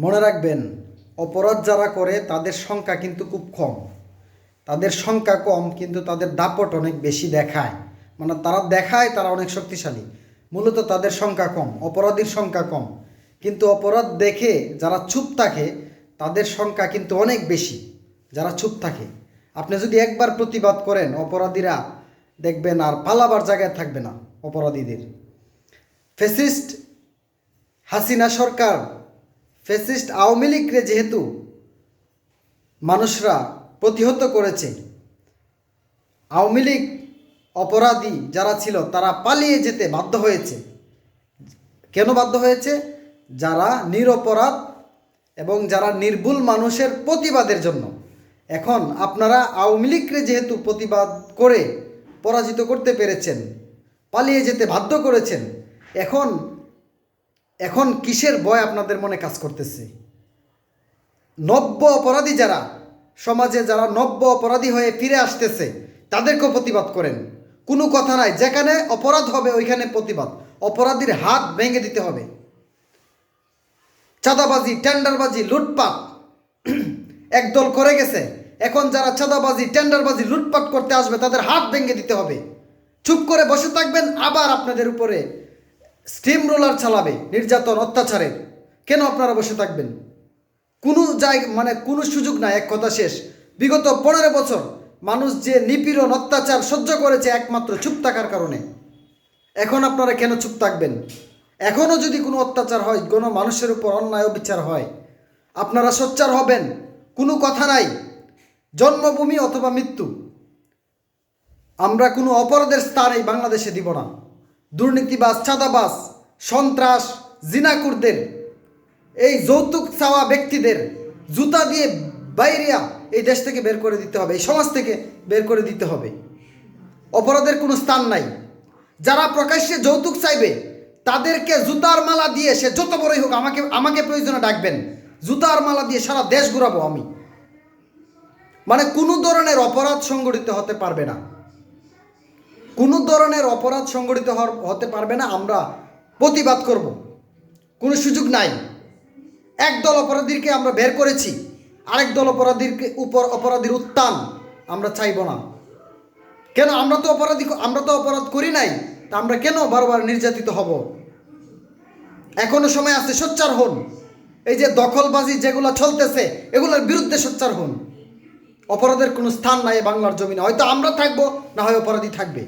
মনে রাখবেন, অপরাধ যারা করে তাদের সংখ্যা কিন্তু খুব কম। তাদের সংখ্যা কম, কিন্তু তাদের দাপট অনেক বেশি দেখায়। মানে তারা দেখায়, তারা অনেক শক্তিশালী। মূলত তাদের সংখ্যা কম, অপরাধীর সংখ্যা কম। কিন্তু অপরাধ দেখে যারা চুপ থাকে, তাদের সংখ্যা কিন্তু অনেক বেশি, যারা চুপ থাকে। আপনি যদি একবার প্রতিবাদ করেন অপরাধীরা, দেখবেন আর পালাবার জায়গায় থাকবে না অপরাধীদের। ফেসিস্ট হাসিনা সরকার ফেসিস্ট আওয়ামী লীগরে যেহেতু মানুষরা প্রতিহত করেছে, আওয়ামী লীগ অপরাধী যারা ছিল তারা পালিয়ে যেতে বাধ্য হয়েছে। কেন বাধ্য হয়েছে? যারা নিরপরাধ এবং যারা নির্ভুল মানুষের প্রতিবাদের জন্য। এখন আপনারা আওয়ামী লীগকে যেহেতু প্রতিবাদ করে পরাজিত করতে পেরেছেন, পালিয়ে যেতে বাধ্য করেছেন, এখন এখন কিসের ভয় আপনাদের মনে কাজ করতেছে? নব্য অপরাধী যারা, সমাজে যারা নব্য অপরাধী হয়ে ফিরে আসতেছে, তাদেরকেও প্রতিবাদ করেন। কোনো কথা নাই, যেখানে অপরাধ হবে ওইখানে প্রতিবাদ। অপরাধীর হাত ভেঙে দিতে হবে। চাঁদাবাজি, টেন্ডারবাজি, লুটপাট একদল করে গেছে। এখন যারা চাঁদাবাজি, টেন্ডারবাজি, লুটপাট করতে আসবে, তাদের হাত ভেঙে দিতে হবে। চুপ করে বসে থাকবেন, আবার আপনাদের উপরে স্টিম রোলার চালাবে, নির্যাতন অত্যাচারের কেন আপনারা বসে থাকবেন? কোনো জায়গা মানে কোনো সুযোগ নাই, এক কথা শেষ। বিগত পনেরো বছর মানুষ যে নিপীড়ন, অত্যাচার সহ্য করেছে একমাত্র চুপ থাকার কারণে। এখন আপনারা কেন চুপ থাকবেন? এখনও যদি কোনো অত্যাচার হয়, কোনো মানুষের উপর অন্যায় বিচার হয়, আপনারা সোচ্চার হবেন, কোনো কথা নাই। জন্মভূমি অথবা মৃত্যু। আমরা কোনো অপরাধের স্থান এই বাংলাদেশে দিব না। দুর্নীতিবাজ, চাঁদাবাজ, সন্ত্রাস, জিনাকুরদের, এই যৌতুক চাওয়া ব্যক্তিদের জুতা দিয়ে বাইরিয়া এই দেশ থেকে বের করে দিতে হবে, এই সমাজ থেকে বের করে দিতে হবে। অপরাধের কোনো স্থান নাই। যারা প্রকাশ্যে যৌতুক চাইবে, তাদেরকে জুতার মালা দিয়ে সে যত বড়ই হোক আমাকে আমাকে প্রয়োজনে ডাকবেন। জুতার মালা দিয়ে সারা দেশ ঘুরাবো আমি। মানে কোনো ধরনের অপরাধ সংগঠিত হতে পারবে না। কোনো ধরনের অপরাধ সংগঠিত হতে পারবে না, আমরা প্রতিবাদ করব। কোনো সুযোগ নাই। একদল অপরাধীকে আমরা বের করেছি আরেক দল অপরাধীকে উপর অপরাধীর উত্থান আমরা চাইব না। কেন আমরা তো অপরাধী, আমরা তো অপরাধ করি নাই, তা আমরা কেন বারবার নির্যাতিত হব? এখনও সময় আছে, সোচ্চার হন। এই যে দখলবাজি যেগুলো চলতেছে, এগুলোর বিরুদ্ধে সোচ্চার হন। অপরাধের কোনো স্থান নাই বাংলার জমিনে, হয়তো আমরা থাকব, না হয় অপরাধী থাকবে।